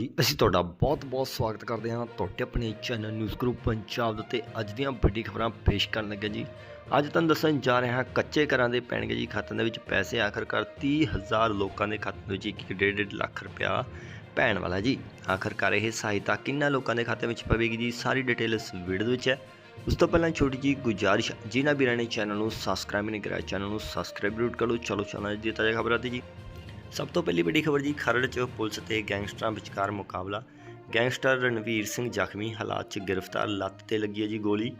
ਜੀ, ਅਸੀਂ ਤੁਹਾਡਾ ਬਹੁਤ-ਬਹੁਤ ਸਵਾਗਤ ਕਰਦੇ ਹਾਂ ਤੁਹਾਡੇ ਆਪਣੇ ਚੈਨਲ ਨਿਊਜ਼ ਗਰੁੱਪ ਪੰਜਾਬ ਦੇ ਉੱਤੇ। ਅੱਜ ਦੀਆਂ ਵੱਡੀ ਖਬਰਾਂ ਪੇਸ਼ ਕਰਨ ਲੱਗੇ ਜੀ। ਅੱਜ ਤੁਹਾਨੂੰ ਦੱਸਣ ਜਾ ਰਹੇ ਹਾਂ, ਕੱਚੇ ਘਰਾਂ ਦੇ ਪੈਣਗੇ ਜੀ ਖਾਤਿਆਂ ਦੇ ਵਿੱਚ ਪੈਸੇ, ਆਖਰਕਾਰ 30000 ਲੋਕਾਂ ਦੇ ਖਾਤੇ ਦੇ ਵਿੱਚ ਇੱਕ ਡੇਢ ਡੇਢ ਲੱਖ ਰੁਪਇਆ ਪੈਣ ਵਾਲਾ ਜੀ। ਆਖਰਕਾਰ ਇਹ ਸਹਾਇਤਾ ਕਿੰਨਾ ਲੋਕਾਂ ਦੇ ਖਾਤੇ ਵਿੱਚ ਪਵੇਗੀ ਜੀ, ਸਾਰੀ ਡਿਟੇਲ ਇਸ ਵੀਡੀਓ ਦੇ ਵਿੱਚ ਹੈ। ਉਸ ਤੋਂ ਪਹਿਲਾਂ ਛੋਟੀ ਜੀ ਗੁਜਾਰਿਸ਼, ਜਿਨ੍ਹਾਂ ਵੀਰਾਂ ਨੇ ਚੈਨਲ ਨੂੰ ਸਬਸਕ੍ਰਾਈਬ ਨਹੀਂ ਕਰਾਇਆ ਚੈਨਲ ਨੂੰ ਸਬਸਕ੍ਰਾਈਬ ਜ਼ਰੂਰ ਕਰੋ ਚਲੋ, ਚੈਨਲ ਦੀ ਤਾਜ਼ਾ ਖਬਰਾਂ ਤੇ ਜੀ। ਸਭ ਤੋਂ ਪਹਿਲੀ ਵੱਡੀ ਖਬਰ ਜੀ ਖਰੜ 'ਚ ਪੁਲਿਸ ਤੇ ਗੈਂਗਸਟਰਾਂ ਵਿਚਕਾਰ ਮੁਕਾਬਲਾ। ਗੈਂਗਸਟਰ ਰਣਵੀਰ ਸਿੰਘ ਜ਼ਖਮੀ, ਹਾਲਾਤ 'ਚ ਗ੍ਰਿਫਤਾਰ, ਲੱਤ ਤੇ ਲੱਗੀ ਹੈ ਜੀ ਗੋਲੀ।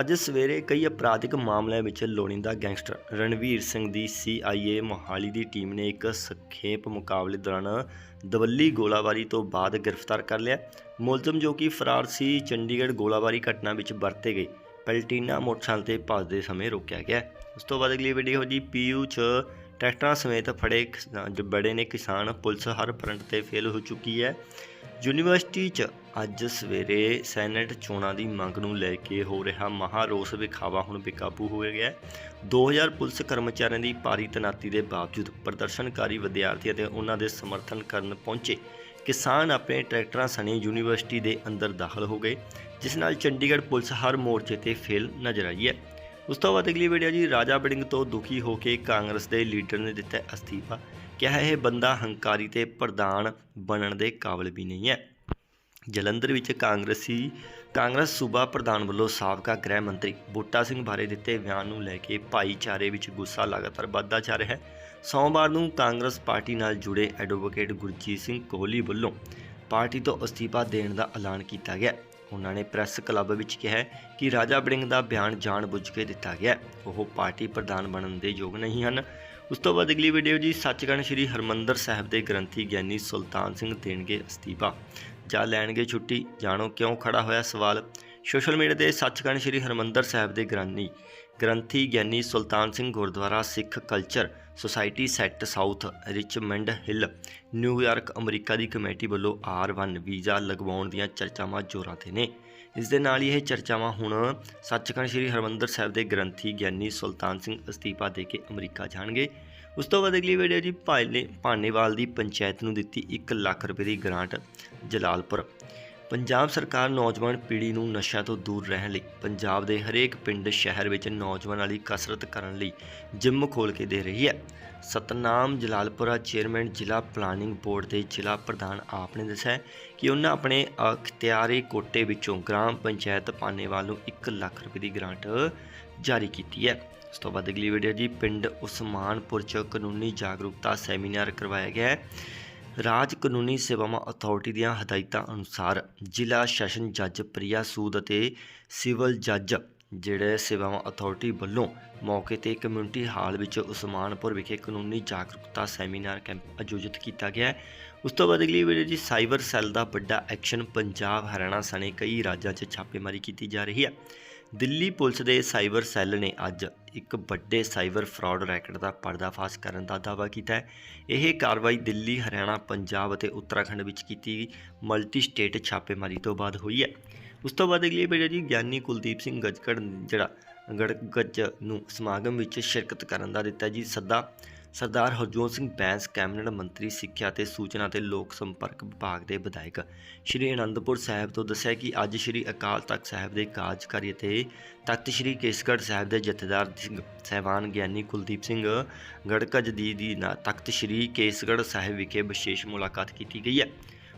ਅੱਜ ਸਵੇਰੇ ਕਈ ਅਪਰਾਧਿਕ ਮਾਮਲਿਆਂ ਵਿੱਚ ਲੋੜੀਂਦਾ ਗੈਂਗਸਟਰ ਰਣਵੀਰ ਸਿੰਘ ਦੀ CIA ਮੋਹਾਲੀ ਦੀ ਟੀਮ ਨੇ ਇੱਕ ਸੰਖੇਪ ਮੁਕਾਬਲੇ ਦੌਰਾਨ ਦਵੱਲੀ ਗੋਲਾਬਾਰੀ ਤੋਂ ਬਾਅਦ ਗ੍ਰਿਫਤਾਰ ਕਰ ਲਿਆ। ਮੁਲਜ਼ਮ ਜੋ ਕਿ ਫਰਾਰ ਸੀ, ਚੰਡੀਗੜ੍ਹ ਗੋਲਾਬਾਰੀ ਘਟਨਾ ਵਿੱਚ ਵਰਤੇ ਗਏ। ਪੈਲਟੀਨਾ ਮੋਟਰਸਾਈਕਲ ਤੇ ਭੱਜਦੇ ਸਮੇਂ ਰੋਕਿਆ ਗਿਆ। ਉਸ ਤੋਂ ਬਾਅਦ ਅਗਲੀ ਵੀਡੀਓ ਜੀ ਪੀਯੂ 'ਚ ਟਰੈਕਟਰਾਂ ਸਮੇਤ ਫੜੇ ਬੜੇ ਨੇ ਕਿਸਾਨ, ਪੁਲਿਸ ਹਰ ਫਰੰਟ ਤੇ ਫੇਲ ਹੋ ਚੁੱਕੀ ਹੈ। ਯੂਨੀਵਰਸਿਟੀ 'ਚ ਅੱਜ ਸਵੇਰੇ ਸੈਨੇਟ ਚੋਣਾਂ ਦੀ ਮੰਗ ਨੂੰ ਲੈ ਕੇ ਹੋ ਰਿਹਾ ਮਹਾਰੋਸ ਵਿਖਾਵਾ ਹੁਣ ਬੇਕਾਬੂ ਹੋ ਗਿਆ ਹੈ। 2000 ਪੁਲਿਸ ਕਰਮਚਾਰੀਆਂ ਦੀ ਭਾਰੀ ਤੈਨਾਤੀ ਦੇ ਬਾਵਜੂਦ ਪ੍ਰਦਰਸ਼ਨਕਾਰੀ ਵਿਦਿਆਰਥੀ ਅਤੇ ਉਹਨਾਂ ਦੇ ਸਮਰਥਨ ਕਰਨ ਪਹੁੰਚੇ ਕਿਸਾਨ ਆਪਣੇ ਟਰੈਕਟਰਾਂ ਸਣੇ ਯੂਨੀਵਰਸਿਟੀ ਦੇ ਅੰਦਰ ਦਾਖਲ ਹੋ ਗਏ, ਜਿਸ ਨਾਲ ਚੰਡੀਗੜ੍ਹ ਪੁਲਿਸ ਹਰ ਮੋਰਚੇ ਤੇ ਫੇਲ ਨਜ਼ਰ ਆਈ ਹੈ। ਉਸ ਤੋਂ ਬਾਅਦ ਅਗਲੀ ਵੀਡੀਓ ਜੀ, ਰਾਜਾ ਬੜਿੰਗ ਤੋਂ ਦੁਖੀ ਹੋ ਕੇ ਕਾਂਗਰਸ ਦੇ ਲੀਡਰ ਨੇ ਦਿੱਤਾ ਅਸਤੀਫਾ। ਕਿਹਾ, ਇਹ ਬੰਦਾ ਹੰਕਾਰੀ ਤੇ ਪ੍ਰਧਾਨ ਬਣਨ ਦੇ ਕਾਬਿਲ ਵੀ ਨਹੀਂ ਹੈ। ਜਲੰਧਰ ਵਿੱਚ ਕਾਂਗਰਸੀ, ਕਾਂਗਰਸ ਸੂਬਾ ਪ੍ਰਧਾਨ ਵੱਲੋਂ ਸਾਬਕਾ ਗ੍ਰਹਿ ਮੰਤਰੀ ਬੂਟਾ ਸਿੰਘ ਬਾਰੇ ਦਿੱਤੇ ਬਿਆਨ ਨੂੰ ਲੈ ਕੇ ਭਾਈਚਾਰੇ ਵਿੱਚ ਗੁੱਸਾ ਲਗਾਤਾਰ ਵੱਧਦਾ ਜਾ ਰਿਹਾ ਹੈ। ਸੋਮਵਾਰ ਨੂੰ ਕਾਂਗਰਸ ਪਾਰਟੀ ਨਾਲ ਜੁੜੇ ਐਡਵੋਕੇਟ ਗੁਰਜੀਤ ਸਿੰਘ ਕੋਹਲੀ ਵੱਲੋਂ ਪਾਰਟੀ ਤੋਂ ਅਸਤੀਫਾ ਦੇਣ ਦਾ ਐਲਾਨ ਕੀਤਾ ਗਿਆ। ਉਹਨਾਂ ਨੇ ਪ੍ਰੈਸ ਕਲੱਬ ਵਿੱਚ ਕਿਹਾ ਕਿ ਰਾਜਾ ਬੜਿੰਗ ਦਾ ਬਿਆਨ ਜਾਣਬੁੱਝ ਕੇ ਦਿੱਤਾ ਗਿਆ ਉਹ ਪਾਰਟੀ ਪ੍ਰਧਾਨ ਬਣਨ ਦੇ ਯੋਗ ਨਹੀਂ ਹਨ। ਉਸ ਤੋਂ ਬਾਅਦ ਅਗਲੀ ਵੀਡੀਓ ਜੀ ਸੱਚਖੰਡ ਸ੍ਰੀ ਹਰਮੰਦਰ ਸਾਹਿਬ ਦੇ ਗ੍ਰੰਥੀ ਗਿਆਨੀ ਸੁਲਤਾਨ ਸਿੰਘ ਦੇਣਗੇ ਅਸਤੀਫਾ। ਜਾਂ ਲੈਣਗੇ ਛੁੱਟੀ। ਜਾਣੋ ਕਿਉਂ ਖੜਾ ਹੋਇਆ ਸਵਾਲ? ਸੋਸ਼ਲ ਮੀਡੀਆ ਤੇ ਸੱਚਖੰਡ ਸ੍ਰੀ ਹਰਮੰਦਰ ਸਾਹਿਬ ਦੇ ਗ੍ਰਾਨੀ ਗ੍ਰੰਥੀ Giani Sultan Singh Gurdwara Sikh culture society set South Richmond Hill New York America ਦੀ ਕਮੇਟੀ ਵੱਲੋਂ R1 ਵੀਜ਼ਾ ਲਗਵਾਉਣ ਦੀਆਂ ਚਰਚਾਵਾਂ ਜ਼ੋਰਾਂ ਤੇ ਨੇ। ਇਸ ਦੇ ਨਾਲ ਹੀ ਇਹ ਚਰਚਾਵਾਂ ਹੁਣ ਸੱਚਖੰਡ ਸ੍ਰੀ ਹਰਮੰਦਰ ਸਾਹਿਬ ਦੇ ਗ੍ਰੰਥੀ ਗਿਆਨੀ ਸੁਲਤਾਨ ਸਿੰਘ ਅਸਤੀਫਾ ਦੇ ਕੇ ਅਮਰੀਕਾ ਜਾਣਗੇ। ਉਸ ਤੋਂ ਬਾਅਦ ਅਗਲੀ ਵੀਡੀਓ ਜੀ ਭਾਈਨੇ ਭਾਨੇਵਾਲ ਦੀ ਪੰਚਾਇਤ ਨੂੰ ਦਿੱਤੀ 1 ਲੱਖ ਰੁਪਏ ਦੀ ਗ੍ਰਾਂਟ ਜਲਾਲਪੁਰ। ਪੰਜਾਬ ਸਰਕਾਰ ਨੌਜਵਾਨ ਪੀੜ੍ਹੀ ਨੂੰ ਨਸ਼ਾ ਤੋਂ ਦੂਰ ਰਹਿਣ ਲਈ, ਪੰਜਾਬ ਦੇ ਹਰੇਕ ਪਿੰਡ ਸ਼ਹਿਰ ਵਿੱਚ ਨੌਜਵਾਨਾਂ ਲਈ ਕਸਰਤ ਕਰਨ ਲਈ ਜਿਮ ਖੋਲ੍ਹ ਕੇ ਦੇ ਰਹੀ ਹੈ। ਸਤਨਾਮ ਜਲਾਲਪੁਰਾ ਚੇਅਰਮੈਨ ਜ਼ਿਲ੍ਹਾ ਪਲਾਨਿੰਗ ਬੋਰਡ ਦੇ ਜ਼ਿਲ੍ਹਾ ਪ੍ਰਧਾਨ ਆਪ ਨੇ ਦੱਸਿਆ ਕਿ ਉਹਨਾਂ ਆਪਣੇ ਅਖਤਿਆਰੀ ਕੋਟੇ ਵਿੱਚੋਂ ਗ੍ਰਾਮ ਪੰਚਾਇਤ ਪਾਨੇਵਾਲ ਨੂੰ 1 ਲੱਖ ਰੁਪਏ ਦੀ ਗ੍ਰਾਂਟ ਜਾਰੀ ਕੀਤੀ ਹੈ। ਇਸ ਤੋਂ ਬਾਅਦ ਅਗਲੀ ਵੀਡੀਓ ਜੀ, ਪਿੰਡ ਉਸਮਾਨਪੁਰ ਚ ਕਾਨੂੰਨੀ ਜਾਗਰੂਕਤਾ ਸੈਮੀਨਾਰ ਕਰਵਾਇਆ ਗਿਆ ਹੈ। ਰਾਜ ਕਾਨੂੰਨੀ ਸੇਵਾਵਾਂ ਅਥਾਰਟੀ ਦੀਆਂ ਹਦਾਇਤਾਂ ਅਨੁਸਾਰ ਜ਼ਿਲ੍ਹਾ ਸੈਸ਼ਨ ਜੱਜ ਪ੍ਰਿਆ ਸੂਦ ਅਤੇ ਸਿਵਲ ਜੱਜ ਜਿਹੜੇ ਸੇਵਾਵਾਂ ਅਥਾਰਟੀ ਵੱਲੋਂ ਮੌਕੇ ਤੇ ਕਮਿਊਨਿਟੀ ਹਾਲ ਵਿੱਚ ਉਸਮਾਨਪੁਰ ਵਿਖੇ ਕਾਨੂੰਨੀ ਜਾਗਰੂਕਤਾ ਸੈਮੀਨਾਰ ਕੈਂਪ ਆਯੋਜਿਤ ਕੀਤਾ ਗਿਆ ਉਸ ਤੋਂ ਬਾਅਦ ਅਗਲੀ ਵੀਡੀਓ ਜੀ ਸਾਈਬਰ ਸੈੱਲ ਦਾ ਵੱਡਾ ਐਕਸ਼ਨ ਪੰਜਾਬ ਹਰਿਆਣਾ ਸਣੇ ਕਈ ਰਾਜਾਂ 'ਚ ਛਾਪੇਮਾਰੀ ਕੀਤੀ ਜਾ ਰਹੀ ਹੈ। ਦਿੱਲੀ ਪੁਲਿਸ ਦੇ ਸਾਈਬਰ ਸੈੱਲ ਨੇ ਅੱਜ ਇੱਕ ਵੱਡੇ ਸਾਈਬਰ ਫਰਾਡ ਰੈਕਟ ਦਾ ਪਰਦਾਫਾਸ਼ ਕਰਨ ਦਾ ਦਾਅਵਾ ਕੀਤਾ ਹੈ। ਇਹ ਕਾਰਵਾਈ ਦਿੱਲੀ, ਹਰਿਆਣਾ, ਪੰਜਾਬ ਅਤੇ ਉੱਤਰਾਖੰਡ ਵਿੱਚ ਕੀਤੀ ਮਲਟੀ ਸਟੇਟ ਛਾਪੇਮਾਰੀ ਤੋਂ ਬਾਅਦ ਹੋਈ ਹੈ। ਉਸ ਤੋਂ ਬਾਅਦ ਅਗਲੀ ਵੀਡੀਓ ਜੀ ਗਿਆਨੀ ਕੁਲਦੀਪ ਸਿੰਘ ਗਜਕੜ, ਜਿਹੜਾ ਗੜਗੱਜ ਨੂੰ ਸਮਾਗਮ ਵਿੱਚ ਸ਼ਿਰਕਤ ਕਰਨ ਦਾ ਦਿੱਤਾ ਜੀ ਸੱਦਾ। ਸਰਦਾਰ ਹਰਜੋਤ ਸਿੰਘ ਬੈਂਸ, ਕੈਬਨਿਟ ਮੰਤਰੀ, ਸਿੱਖਿਆ ਤੇ ਸੂਚਨਾ ਤੇ ਲੋਕ ਸੰਪਰਕ ਵਿਭਾਗ ਦੇ ਵਿਧਾਇਕ ਸ਼੍ਰੀ ਅਨੰਦਪੁਰ ਸਾਹਿਬ ਤੋਂ ਦੱਸਿਆ ਕਿ ਅੱਜ ਸ਼੍ਰੀ ਅਕਾਲ ਤਖਤ ਸਾਹਿਬ ਦੇ ਕਾਰਜਕਾਰੀ ਅਤੇ ਤਖਤ ਸ਼੍ਰੀ ਕੇਸਗੜ੍ਹ ਸਾਹਿਬ ਦੇ ਜਥੇਦਾਰ ਸਿੰਘ ਸਹਿਬਾਨ ਗਿਆਨੀ ਕੁਲਦੀਪ ਸਿੰਘ ਗੜਕਜ ਦੀ ਦੀ ਤਖਤ ਸ਼੍ਰੀ ਕੇਸਗੜ੍ਹ ਸਾਹਿਬ ਵਿਖੇ ਵਿਸ਼ੇਸ਼ ਮੁਲਾਕਾਤ ਕੀਤੀ ਗਈ ਹੈ।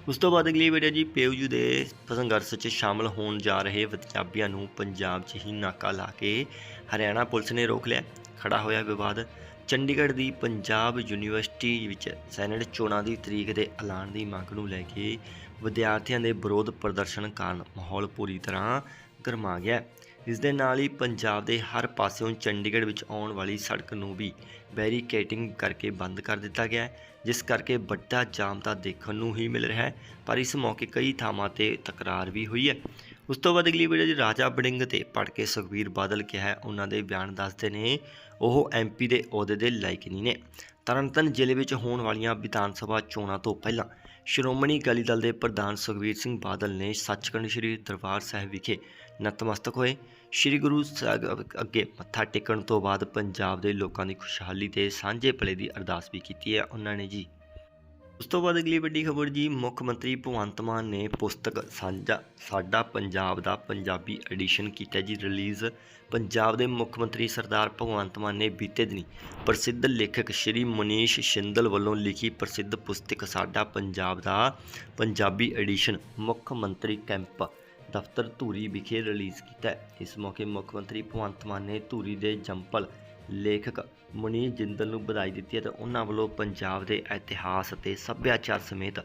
ਉਸ ਤੋਂ ਬਾਅਦ ਅਗਲੀ ਵੀਡੀਓ ਜੀ ਪੀਯੂ ਦੇ ਸੰਘਰਸ਼ 'ਚ ਸ਼ਾਮਲ ਹੋਣ ਜਾ ਰਹੇ ਵਿਦਿਆਰਥੀਆਂ ਨੂੰ ਪੰਜਾਬ 'ਚ ਹੀ ਨਾਕਾ ਲਾ ਕੇ ਹਰਿਆਣਾ ਪੁਲਿਸ ਨੇ ਰੋਕ ਲਿਆ। ਖੜਾ ਹੋਇਆ ਵਿਵਾਦ ਚੰਡੀਗੜ੍ਹ ਦੀ ਪੰਜਾਬ ਯੂਨੀਵਰਸਿਟੀ ਵਿੱਚ ਸੈਨੇਟ ਚੋਣਾਂ ਦੀ ਤਰੀਕ ਦੇ ਐਲਾਨ ਦੀ ਮੰਗ ਨੂੰ ਲੈ ਕੇ ਵਿਦਿਆਰਥੀਆਂ ਦੇ ਵਿਰੋਧ ਪ੍ਰਦਰਸ਼ਨ ਕਾਰਨ ਮਾਹੌਲ ਪੂਰੀ ਤਰ੍ਹਾਂ ਗਰਮਾ ਗਿਆ। ਇਸ ਦੇ ਨਾਲ ਹੀ ਪੰਜਾਬ ਦੇ ਹਰ ਪਾਸਿਓਂ ਚੰਡੀਗੜ੍ਹ ਵਿੱਚ ਆਉਣ ਵਾਲੀ ਸੜਕ ਨੂੰ ਵੀ ਬੈਰੀਕੇਟਿੰਗ ਕਰਕੇ ਬੰਦ ਕਰ ਦਿੱਤਾ ਗਿਆ ਜਿਸ ਕਰਕੇ ਵੱਡਾ ਜਾਮ ਤਾਂ ਦੇਖਣ ਨੂੰ ਹੀ ਮਿਲ ਰਿਹਾ ਹੈ, ਪਰ ਇਸ ਮੌਕੇ ਕਈ ਥਾਵਾਂ ਤੇ ਤਕਰਾਰ ਵੀ ਹੋਈ ਹੈ। ਉਸ ਤੋਂ ਬਾਅਦ ਅਗਲੀ ਵੀਡੀਓ ਜੀ ਰਾਜਾ ਬੜਿੰਗ ਤੇ ਪੜ ਕੇ ਸੁਖਬੀਰ ਬਾਦਲ ਕਿਹਾ ਉਹਨਾਂ ਦੇ ਬਿਆਨ ਦੱਸਦੇ ਨੇ, ਉਹ ਐਮਪੀ ਦੇ ਅਹੁਦੇ ਦੇ ਲਾਇਕ ਨਹੀਂ ਨੇ। ਤਰਨਤਨ ਜ਼ਿਲ੍ਹੇ ਵਿੱਚ ਹੋਣ ਵਾਲੀਆਂ ਵਿਧਾਨ ਸਭਾ ਚੋਣਾਂ ਤੋਂ ਪਹਿਲਾਂ ਸ਼੍ਰੋਮਣੀ ਅਕਾਲੀ ਦਲ ਦੇ ਪ੍ਰਧਾਨ ਸੁਖਬੀਰ ਸਿੰਘ ਬਾਦਲ ਨੇ ਸੱਚਖੰਡ ਸ੍ਰੀ ਦਰਬਾਰ ਸਾਹਿਬ ਵਿਖੇ ਨਤਮਸਤਕ ਹੋਏ। ਸ੍ਰੀ ਗੁਰੂ ਸਾਹਿਬ ਅੱਗੇ ਮੱਥਾ ਟੇਕਣ ਤੋਂ ਬਾਅਦ ਪੰਜਾਬ ਦੇ ਲੋਕਾਂ ਦੀ ਖੁਸ਼ਹਾਲੀ ਤੇ ਸਾਂਝੇ ਭਲੇ ਦੀ ਅਰਦਾਸ ਵੀ ਕੀਤੀ ਹੈ। ਉਹਨਾਂ ਨੇ ਜੀ ਉਸ ਤੋਂ ਬਾਅਦ ਅਗਲੀ ਵੱਡੀ ਖਬਰ ਜੀ, ਮੁੱਖ ਮੰਤਰੀ ਭਗਵੰਤ ਮਾਨ ਨੇ ਪੁਸਤਕ ਸਾਂਝਾ ਸਾਡਾ ਪੰਜਾਬ ਦਾ ਪੰਜਾਬੀ ਐਡੀਸ਼ਨ ਕੀਤਾ ਜੀ। ਰਿਲੀਜ਼ ਪੰਜਾਬ ਦੇ ਮੁੱਖ ਮੰਤਰੀ ਸਰਦਾਰ ਭਗਵੰਤ ਮਾਨ ਨੇ ਬੀਤੇ ਦਿਨੀ ਪ੍ਰਸਿੱਧ ਲੇਖਕ ਸ਼੍ਰੀ ਮਨੀਸ਼ ਸ਼ਿੰਦਲ ਵੱਲੋਂ ਲਿਖੀ ਪ੍ਰਸਿੱਧ ਪੁਸਤਕ ਸਾਡਾ ਪੰਜਾਬ ਦਾ ਪੰਜਾਬੀ ਐਡੀਸ਼ਨ ਮੁੱਖ ਮੰਤਰੀ ਕੈਂਪ ਦਫ਼ਤਰ ਧੂਰੀ ਵਿਖੇ ਰਿਲੀਜ਼ ਕੀਤਾ। ਇਸ ਮੌਕੇ ਮੁੱਖ ਮੰਤਰੀ ਭਗਵੰਤ ਮਾਨ ਨੇ ਧੂਰੀ ਦੇ ਜੰਪਲ ਲੇਖਕ ਮਨੀਸ਼ ਜਿੰਦਲ ਨੂੰ ਵਧਾਈ ਦਿੱਤੀ ਹੈ ਤੇ ਉਹਨਾਂ ਵੱਲੋਂ ਪੰਜਾਬ ਦੇ ਇਤਿਹਾਸ ਅਤੇ ਸੱਭਿਆਚਾਰ ਸਮੇਤ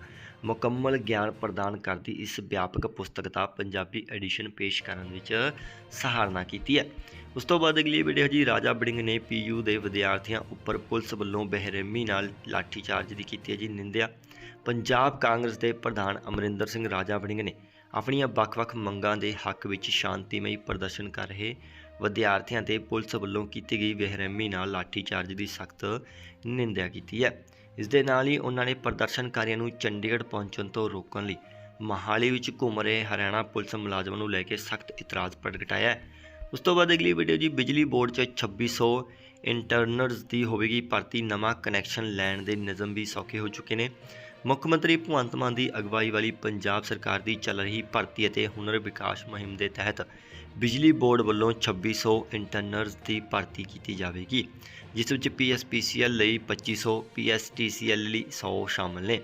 ਮੁਕੰਮਲ ਗਿਆਨ ਪ੍ਰਦਾਨ ਕਰਦੀ ਇਸ ਵਿਆਪਕ ਪੁਸਤਕ ਦਾ ਪੰਜਾਬੀ ਐਡੀਸ਼ਨ ਪੇਸ਼ ਕਰਨ ਵਿੱਚ ਸਹਾਰਨਾ ਕੀਤੀ ਹੈ। ਉਸ ਤੋਂ ਬਾਅਦ ਅਗਲੀ ਵੀਡੀਓ ਜੀ ਰਾਜਾ ਬੜਿੰਗ ਨੇ ਪੀਯੂ ਦੇ ਵਿਦਿਆਰਥੀਆਂ ਉੱਪਰ ਪੁਲਿਸ ਵੱਲੋਂ ਬੇਰਹਿਮੀ ਨਾਲ ਲਾਠੀਚਾਰਜ ਦੀ ਕੀਤੀ ਹੈ ਜੀ ਨਿੰਦਿਆ। ਪੰਜਾਬ ਕਾਂਗਰਸ ਦੇ ਪ੍ਰਧਾਨ ਅਮਰਿੰਦਰ ਸਿੰਘ ਰਾਜਾ ਬੜਿੰਗ ਨੇ ਆਪਣੀਆਂ ਵੱਖ-ਵੱਖ ਮੰਗਾਂ ਦੇ ਹੱਕ ਵਿੱਚ ਸ਼ਾਂਤੀਮਈ ਪ੍ਰਦਰਸ਼ਨ ਕਰ ਰਹੇ ਵਿਦਿਆਰਥੀਆਂ ਤੇ ਪੁਲਿਸ ਵੱਲੋਂ ਕੀਤੀ ਗਈ ਬੇਰਹਿਮੀ ਨਾਲ ਲਾਠੀਚਾਰਜ ਦੀ ਸਖਤ ਨਿੰਦਿਆ ਕੀਤੀ ਹੈ। ਇਸ ਦੇ ਨਾਲ ਹੀ ਉਹਨਾਂ ਨੇ ਪ੍ਰਦਰਸ਼ਨਕਾਰੀਆਂ ਨੂੰ ਚੰਡੀਗੜ੍ਹ ਪਹੁੰਚਣ ਤੋਂ ਰੋਕਣ ਲਈ ਮਹਾਲੀ ਵਿੱਚ ਘੁੰਮ ਰਹੇ ਹਰਿਆਣਾ ਪੁਲਿਸ ਮੁਲਾਜ਼ਮਾਂ ਨੂੰ ਲੈ ਕੇ ਸਖਤ ਇਤਰਾਜ਼ ਪ੍ਰਗਟਾਇਆ ਉਸ ਤੋਂ ਬਾਅਦ ਅਗਲੀ ਵੀਡੀਓ ਜੀ ਬਿਜਲੀ ਬੋਰਡ 'ਚ 2600 ਇੰਟਰਨਰਸ ਦੀ ਹੋਵੇਗੀ ਭਰਤੀ। ਨਵਾਂ ਕਨੈਕਸ਼ਨ ਲੈਣ ਦੇ ਨਿਯਮ ਵੀ ਸੌਖੇ ਹੋ ਚੁੱਕੇ ਨੇ। ਮੁੱਖ ਮੰਤਰੀ ਭਗਵੰਤ ਮਾਨ ਦੀ ਅਗਵਾਈ ਵਾਲੀ ਪੰਜਾਬ ਸਰਕਾਰ ਦੀ ਚੱਲ ਰਹੀ ਭਰਤੀ ਅਤੇ ਹੁਨਰ ਵਿਕਾਸ ਮੁਹਿੰਮ ਦੇ ਤਹਿਤ ਬਿਜਲੀ ਬੋਰਡ ਵੱਲੋਂ 2600 ਇੰਟਰਨਰਸ ਦੀ ਭਰਤੀ ਕੀਤੀ ਜਾਵੇਗੀ, ਜਿਸ ਵਿੱਚ ਪੀਐਸਪੀਸੀਐਲ ਲਈ 2500 ਪੀਐਸਟੀਸੀਐਲ ਲਈ 100 ਸ਼ਾਮਲ ਨੇ।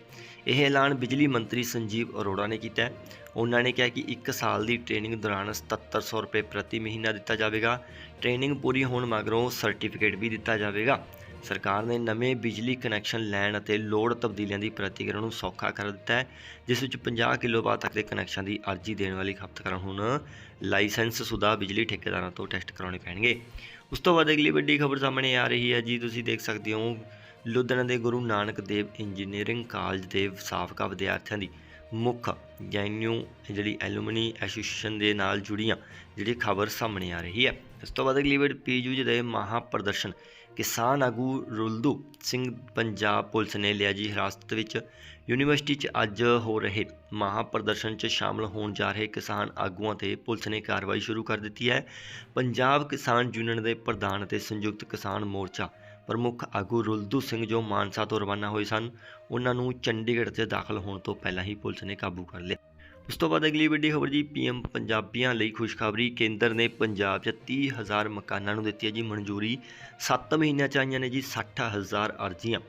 ਇਹ ਐਲਾਨ ਬਿਜਲੀ ਮੰਤਰੀ ਸੰਜੀਵ ਅਰੋੜਾ ਨੇ ਕੀਤਾ ਹੈ। ਉਹਨਾਂ ਨੇ ਕਿਹਾ ਕਿ 1 ਸਾਲ ਦੀ ਟ੍ਰੇਨਿੰਗ ਦੌਰਾਨ 7700 ਰੁਪਏ ਪ੍ਰਤੀ ਮਹੀਨਾ ਦਿੱਤਾ ਜਾਵੇਗਾ। ਟ੍ਰੇਨਿੰਗ ਪੂਰੀ ਹੋਣ ਮਗਰੋਂ ਸਰਟੀਫਿਕੇਟ ਵੀ ਦਿੱਤਾ ਜਾਵੇਗਾ। ਸਰਕਾਰ ਨੇ ਨਵੇਂ ਬਿਜਲੀ ਕਨੈਕਸ਼ਨ ਲੈਣ ਅਤੇ ਲੋਡ ਤਬਦੀਲੀਆਂ ਦੀ ਪ੍ਰਤੀਕਰਮ ਨੂੰ ਸੌਖਾ ਕਰ ਦਿੱਤਾ ਹੈ, ਜਿਸ ਵਿੱਚ 50 ਕਿਲੋਵਾਟ ਤੱਕ ਦੇ ਕਨੈਕਸ਼ਨ ਦੀ ਅਰਜ਼ੀ ਦੇਣ ਵਾਲੀ ਖਪਤਕਾਰਾਂ ਹੁਣ ਲਾਇਸੈਂਸ ਸੁਦਾ ਬਿਜਲੀ ਠੇਕੇਦਾਰਾਂ ਤੋਂ ਟੈਸਟ ਕਰਾਉਣੇ ਪੈਣਗੇ। ਉਸ ਤੋਂ ਬਾਅਦ ਅਗਲੀ ਵੱਡੀ ਖਬਰ ਸਾਹਮਣੇ ਆ ਰਹੀ ਹੈ ਜੀ, ਤੁਸੀਂ ਦੇਖ ਸਕਦੇ ਹੋ ਲੁਧਿਆਣਾ ਦੇ ਗੁਰੂ ਨਾਨਕ ਦੇਵ ਇੰਜੀਨੀਅਰਿੰਗ ਕਾਲਜ ਦੇ ਸਾਬਕਾ ਵਿਦਿਆਰਥੀਆਂ ਦੀ ਮੁੱਖ ਜੈਨਯੂ ਜਿਹੜੀ ਐਲੂਮਨੀ ਐਸੋਸੀਏਸ਼ਨ ਦੇ ਨਾਲ ਜੁੜੀਆਂ ਜਿਹੜੀ ਖਬਰ ਸਾਹਮਣੇ ਆ ਰਹੀ ਹੈ। ਇਸ ਤੋਂ ਬਾਅਦ ਅਗਲੀ ਵੀਡ ਪੀਯੂ ਦੇ ਮਹਾ ਪ੍ਰਦਰਸ਼ਨ ਕਿਸਾਨ ਆਗੂ ਰੁਲਦੂ ਸਿੰਘ ਪੰਜਾਬ ਪੁਲਿਸ ਨੇ ਲਿਆ ਜੀ ਹਿਰਾਸਤ ਵਿੱਚ। ਯੂਨੀਵਰਸਿਟੀ 'ਚ ਅੱਜ ਹੋ ਰਹੇ ਮਹਾ ਪ੍ਰਦਰਸ਼ਨ 'ਚ ਸ਼ਾਮਲ ਹੋਣ ਜਾ ਰਹੇ ਕਿਸਾਨ ਆਗੂਆਂ ਤੇ ਪੁਲਿਸ ਨੇ ਕਾਰਵਾਈ ਸ਼ੁਰੂ ਕਰ ਦਿੱਤੀ ਹੈ। ਪੰਜਾਬ ਕਿਸਾਨ ਯੂਨੀਅਨ ਦੇ ਪ੍ਰਧਾਨ ਅਤੇ ਸੰਯੁਕਤ ਕਿਸਾਨ ਮੋਰਚਾ ਪ੍ਰਮੁੱਖ ਆਗੂ ਰੁਲਦੂ ਸਿੰਘ ਜੋ ਮਾਨਸਾ ਤੋਂ ਰਵਾਨਾ ਹੋਏ ਸਨ, ਉਹਨਾਂ ਨੂੰ ਚੰਡੀਗੜ੍ਹ 'ਚ ਦਾਖਲ ਹੋਣ ਤੋਂ ਪਹਿਲਾਂ ਹੀ ਪੁਲਿਸ ਨੇ ਕਾਬੂ ਕਰ ਲਿਆ। ਉਸ ਤੋਂ ਬਾਅਦ ਅਗਲੀ ਵੱਡੀ ਖਬਰ ਜੀ, ਪੀਐਮ ਪੰਜਾਬੀਆਂ ਲਈ ਖੁਸ਼ਖਬਰੀ, ਕੇਂਦਰ ਨੇ ਪੰਜਾਬ 'ਚ 30000 ਮਕਾਨਾਂ ਨੂੰ ਦਿੱਤੀ ਹੈ ਜੀ ਮਨਜ਼ੂਰੀ 7 ਮਹੀਨਿਆਂ 'ਚ ਆਈਆਂ ਨੇ ਜੀ 60000 ਅਰਜ਼ੀਆਂ।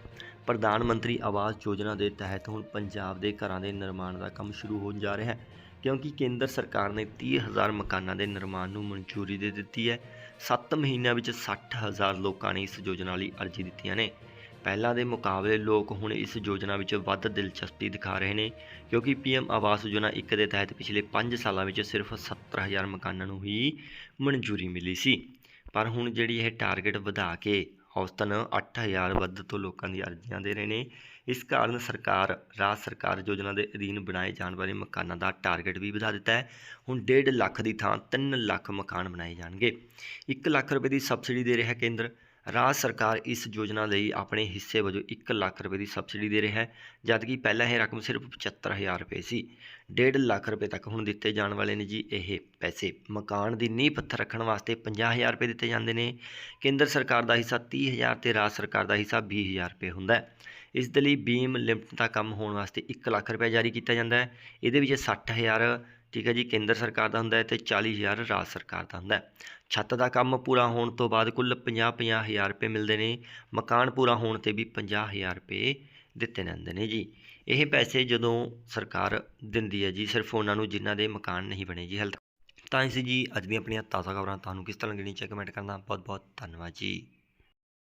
ਪ੍ਰਧਾਨ ਮੰਤਰੀ ਆਵਾਸ ਯੋਜਨਾ ਦੇ ਤਹਿਤ ਹੁਣ ਪੰਜਾਬ ਦੇ ਘਰਾਂ ਦੇ ਨਿਰਮਾਣ ਦਾ ਕੰਮ ਸ਼ੁਰੂ ਹੋਣ ਜਾ ਰਿਹਾ ਹੈ, ਕਿਉਂਕਿ ਕੇਂਦਰ ਸਰਕਾਰ ਨੇ 30000 ਮਕਾਨਾਂ ਦੇ ਨਿਰਮਾਣ ਨੂੰ ਮਨਜ਼ੂਰੀ ਦੇ ਦਿੱਤੀ ਹੈ। 7 ਮਹੀਨਿਆਂ ਵਿੱਚ 60000 ਲੋਕਾਂ ਨੇ ਇਸ ਯੋਜਨਾ ਲਈ ਅਰਜ਼ੀ ਦਿੱਤੀਆਂ ਨੇ। ਪਹਿਲਾਂ ਦੇ ਮੁਕਾਬਲੇ ਲੋਕ ਹੁਣ ਇਸ ਯੋਜਨਾ ਵਿੱਚ ਵੱਧ ਦਿਲਚਸਪੀ ਦਿਖਾ ਰਹੇ ਨੇ, ਕਿਉਂਕਿ ਪੀਐਮ ਆਵਾਸ ਯੋਜਨਾ 1 ਦੇ ਤਹਿਤ ਪਿਛਲੇ 5 ਸਾਲਾਂ ਵਿੱਚ ਸਿਰਫ 70000 ਮਕਾਨਾਂ ਨੂੰ ਹੀ ਮਨਜ਼ੂਰੀ ਮਿਲੀ ਸੀ। ਪਰ ਹੁਣ ਜਿਹੜੀ ਇਹ ਟਾਰਗੇਟ ਵਧਾ ਕੇ ਔਸਤਨ 8000 ਵੱਧ ਤੋਂ ਲੋਕਾਂ ਦੀ ਅਰਜ਼ੀਆਂ ਦੇ ਰਹੇ ਨੇ, ਇਸ ਕਾਰਨ ਸਰਕਾਰ, ਰਾਜ ਸਰਕਾਰ ਯੋਜਨਾ ਦੇ ਅਧੀਨ ਬਣਾਏ ਜਾਣ ਵਾਲੇ ਮਕਾਨਾਂ ਦਾ ਟਾਰਗੇਟ ਵੀ ਵਧਾ ਦਿੱਤਾ ਹੈ। ਹੁਣ 1.5 ਲੱਖ ਦੀ ਥਾਂ 3 ਲੱਖ ਮਕਾਨ ਬਣਾਏ ਜਾਣਗੇ। 1 ਲੱਖ ਰੁਪਏ ਦੀ ਸਬਸਿਡੀ ਦੇ ਰਿਹਾ ਕੇਂਦਰ ਰਾਜ ਸਰਕਾਰ ਇਸ ਯੋਜਨਾ ਲਈ ਆਪਣੇ ਹਿੱਸੇ ਵਜੋਂ 1 ਲੱਖ ਰੁਪਏ ਦੀ ਸਬਸਿਡੀ ਦੇ ਰਿਹਾ ਹੈ, ਜਦਕਿ ਪਹਿਲਾਂ ਇਹ ਰਕਮ ਸਿਰਫ 75000 ਰੁਪਏ ਸੀ। 1.5 ਲੱਖ ਰੁਪਏ ਤੱਕ ਹੁਣ ਦਿੱਤੇ ਜਾਣ ਵਾਲੇ ਨੇ ਜੀ, ਇਹ ਪੈਸੇ। ਮਕਾਨ ਦੀ ਨੀਂਹ ਪੱਥਰ ਰੱਖਣ ਵਾਸਤੇ 50000 ਰੁਪਏ ਦਿੱਤੇ ਜਾਂਦੇ ਨੇ। ਕੇਂਦਰ ਸਰਕਾਰ ਦਾ ਹਿੱਸਾ 30000 ਤੇ ਰਾਜ ਸਰਕਾਰ ਦਾ ਹਿੱਸਾ 20000 ਰੁਪਏ ਹੁੰਦਾ ਹੈ। ਇਸ ਦੇ ਲਈ ਬੀਮ ਲਿਮਟ ਦਾ ਕੰਮ ਹੋਣ ਵਾਸਤੇ 1 ਲੱਖ ਰੁਪਏ ਜਾਰੀ ਕੀਤਾ ਜਾਂਦਾ ਹੈ। ਇਹਦੇ ਵਿੱਚ 60000 ਠੀਕ ਹੈ ਜੀ, ਕੇਂਦਰ ਸਰਕਾਰ ਦਾ ਹੁੰਦਾ ਹੈ ਤੇ 40000 ਰਾਜ ਸਰਕਾਰ ਦਾ ਹੁੰਦਾ ਹੈ। ਛੱਤ ਦਾ ਕੰਮ ਪੂਰਾ ਹੋਣ ਤੋਂ ਬਾਅਦ ਕੁੱਲ 50-50 ਹਜ਼ਾਰ ਰੁਪਏ ਮਿਲਦੇ ਨੇ, ਮਕਾਨ ਪੂਰਾ ਹੋਣ ਤੇ ਵੀ 50 ਹਜ਼ਾਰ ਰੁਪਏ ਦਿੱਤੇ ਜਾਂਦੇ ਨੇ ਜੀ। ਇਹ ਪੈਸੇ ਜਦੋਂ ਸਰਕਾਰ ਦਿੰਦੀ ਹੈ ਜੀ, ਸਿਰਫ ਉਹਨਾਂ ਨੂੰ ਜਿਨ੍ਹਾਂ ਦੇ ਮਕਾਨ ਨਹੀਂ ਬਣੇ ਜੀ ਹਾਲੇ ਤੱਕ। ਤਾਂ ਇਸ ਜੀ ਅੱਜ ਦੀਆਂ ਆਪਣੀਆਂ ਤਾਜ਼ਾ ਖਬਰਾਂ ਤੁਹਾਨੂੰ ਕਿਸ ਤਰ੍ਹਾਂ ਲੱਗਣੀ ਚਾਹੀਏ ਕਮੈਂਟ ਕਰਨਾ। ਬਹੁਤ ਬਹੁਤ ਧੰਨਵਾਦ ਜੀ।